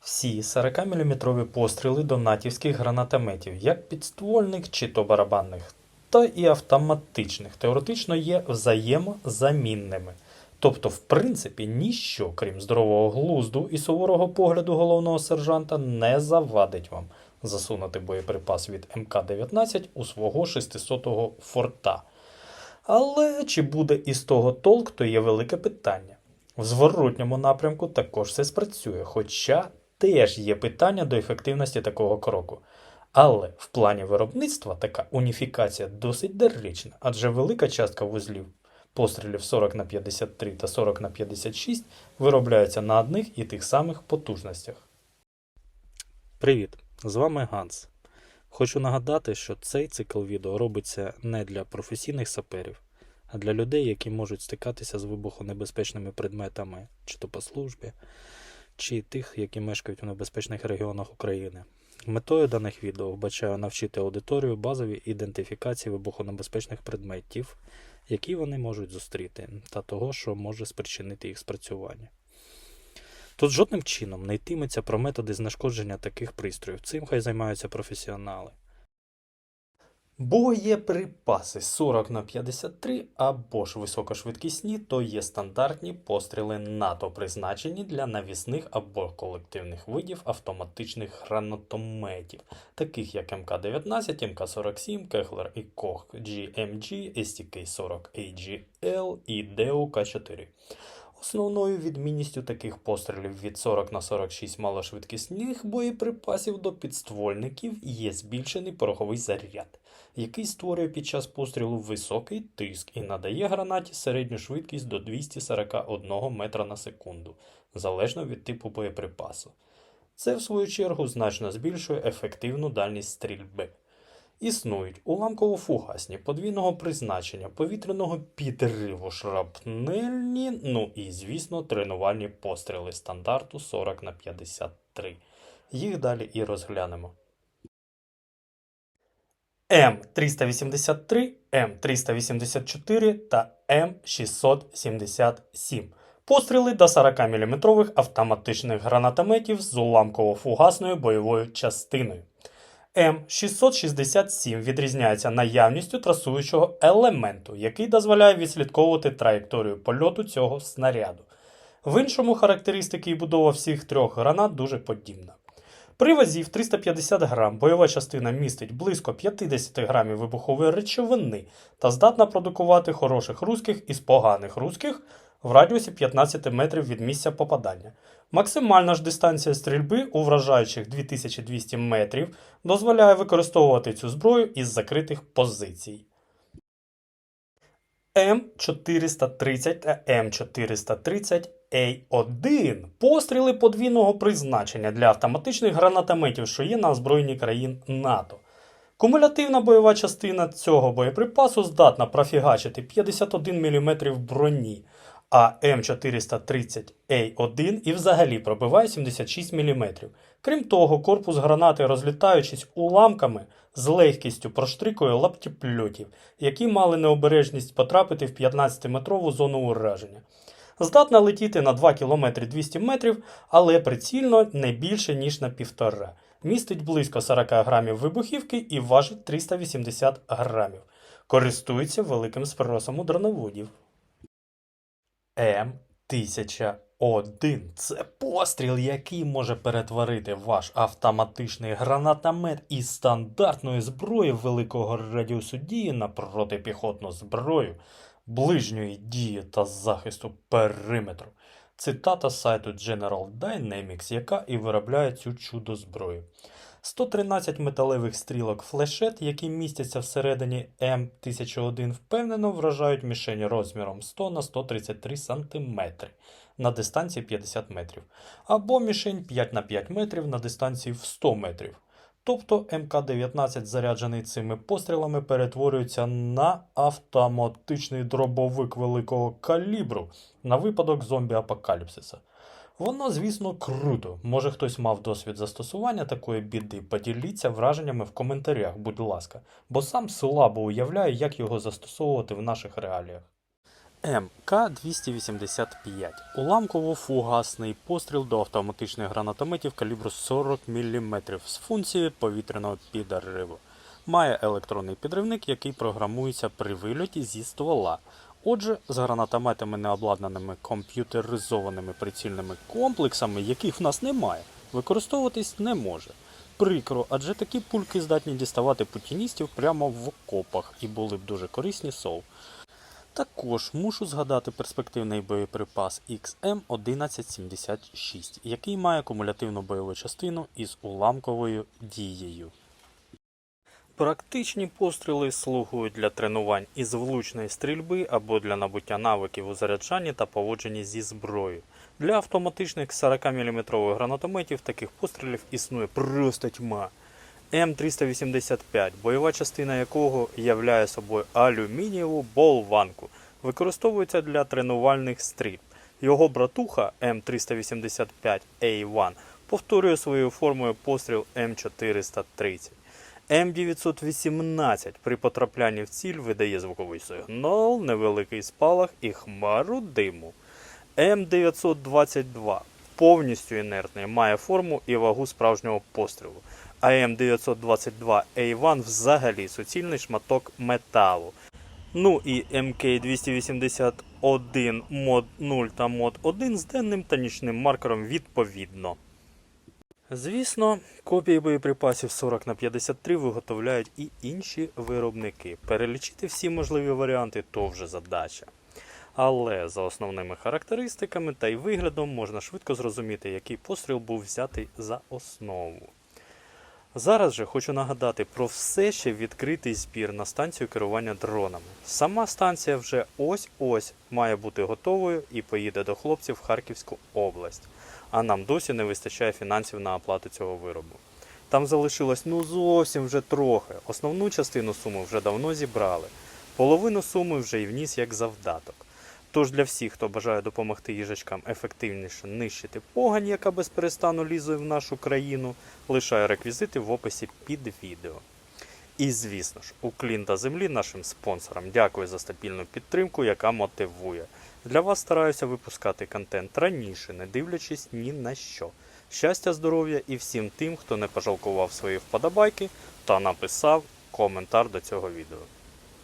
Всі 40-мм постріли до натівських гранатометів, як підствольних чи то барабанних, та і автоматичних, теоретично є взаємозамінними. Тобто, в принципі, ніщо, крім здорового глузду і суворого погляду головного сержанта, не завадить вам засунути боєприпас від МК-19 у свого 600-го форта. Але чи буде із того толк, то є велике питання. В зворотньому напрямку також все спрацює, хоча теж є питання до ефективності такого кроку. Але в плані виробництва така уніфікація досить доречна, адже велика частка вузлів пострілів 40 на 53 та 40 на 56 виробляються на одних і тих самих потужностях. Привіт! З вами Ганс. Хочу нагадати, що цей цикл відео робиться не для професійних саперів, а для людей, які можуть стикатися з вибухонебезпечними предметами, чи то по службі, чи тих, які мешкають у небезпечних регіонах України. Метою даних відео вбачаю навчити аудиторію базові ідентифікації вибухонебезпечних предметів, які вони можуть зустріти, та того, що може спричинити їх спрацювання. Тут жодним чином не йтиметься про методи знешкодження таких пристроїв. Цим хай займаються професіонали. Боєприпаси 40 на 53 або ж високошвидкісні, то є стандартні постріли НАТО, призначені для навісних або колективних видів автоматичних гранатометів, таких як МК-19, МК-47, Кехлер і Кох GMG, STK-40 AGL і DEO-К4. Основною відмінністю таких пострілів від 40 на 46 малошвидкісних боєприпасів до підствольників є збільшений пороховий заряд, який створює під час пострілу високий тиск і надає гранаті середню швидкість до 241 метра на секунду, залежно від типу боєприпасу. Це, в свою чергу, значно збільшує ефективну дальність стрільби. Існують уламково-фугасні подвійного призначення, повітряного підриву, шрапнельні, ну і, звісно, тренувальні постріли стандарту 40 на 53. Їх далі і розглянемо. М383, М384 та М677. Постріли до 40-мм автоматичних гранатометів з уламково-фугасною бойовою частиною. М667 відрізняється наявністю трасуючого елементу, який дозволяє відслідковувати траєкторію польоту цього снаряду. В іншому характеристики і будова всіх трьох гранат дуже подібна. При вазі в 350 грам бойова частина містить близько 50 грамів вибухової речовини та здатна продукувати хороших русських із поганих русських в радіусі 15 метрів від місця попадання. Максимальна ж дистанція стрільби у вражаючих 2200 метрів дозволяє використовувати цю зброю із закритих позицій. М430 та М430 А1 постріли подвійного призначення для автоматичних гранатометів, що є на озброєнні країн НАТО. Кумулятивна бойова частина цього боєприпасу здатна профігачити 51 мм броні, а М430А1 і взагалі пробиває 76 мм. Крім того, корпус гранати, розлітаючись уламками, з легкістю проштрикує лаптіпльотів, які мали необережність потрапити в 15-метрову зону ураження. Здатна летіти на 2 км 200 метрів, але прицільно не більше, ніж на півтора. Містить близько 40 грамів вибухівки і важить 380 грамів. Користується великим спросом у дроноводів. М1001 це постріл, який може перетворити ваш автоматичний гранатомет із стандартної зброї великого радіусу дії на протипіхотну зброю ближньої дії та захисту периметру. Цитата з сайту General Dynamics, яка і виробляє цю чудо зброю. 113 металевих стрілок флешет, які містяться всередині М1001, впевнено вражають мішені розміром 100 на 133 см на дистанції 50 метрів, або мішень 5 на 5 метрів на дистанції в 100 метрів. Тобто МК-19, заряджений цими пострілами, перетворюється на автоматичний дробовик великого калібру на випадок зомбі-апокаліпсиса. Воно, звісно, круто. Може хтось мав досвід застосування такої біди, поділіться враженнями в коментарях, будь ласка, бо сам слабо уявляю, як його застосовувати в наших реаліях. МК-285 уламково-фугасний постріл до автоматичних гранатометів калібру 40 мм з функцією повітряного підриву. Має електронний підривник, який програмується при вильоті зі ствола. Отже, з гранатометами, не обладнаними комп'ютеризованими прицільними комплексами, яких в нас немає, використовуватись не може. Прикро, адже такі пульки здатні діставати путіністів прямо в окопах і були б дуже корисні СОВ. Також мушу згадати перспективний боєприпас XM1176, який має кумулятивну бойову частину із уламковою дією. Практичні постріли слугують для тренувань із влучної стрільби або для набуття навиків у заряджанні та поводженні зі зброєю. Для автоматичних 40-мм гранатометів таких пострілів існує просто тьма. М385, бойова частина якого являє собою алюмінієву болванку, використовується для тренувальних стрільб. Його братуха М385A1 повторює своєю формою постріл М430. М918 при потраплянні в ціль видає звуковий сигнал, невеликий спалах і хмару диму. М922 повністю інертний, має форму і вагу справжнього пострілу. А М922А1 взагалі суцільний шматок металу. Ну і МК281 мод 0 та мод 1 з денним та нічним маркером відповідно. Звісно, копії боєприпасів 40 на 53 виготовляють і інші виробники. Перелічити всі можливі варіанти то вже задача. Але за основними характеристиками та й виглядом можна швидко зрозуміти, який постріл був взятий за основу. Зараз же хочу нагадати про все ще відкритий збір на станцію керування дронами. Сама станція вже ось-ось має бути готовою і поїде до хлопців в Харківську область. А нам досі не вистачає фінансів на оплату цього виробу. Там залишилось ну зовсім вже трохи. Основну частину суми вже давно зібрали. Половину суми вже й вніс як завдаток. Тож для всіх, хто бажає допомогти їжачкам ефективніше нищити погань, яка без перестану лізує в нашу країну, лишаю реквізити в описі під відео. І звісно ж, уклін та землі нашим спонсорам. Дякую за стабільну підтримку, яка мотивує. Для вас стараюся випускати контент раніше, не дивлячись ні на що. Щастя, здоров'я і всім тим, хто не пожалкував свої вподобайки та написав коментар до цього відео.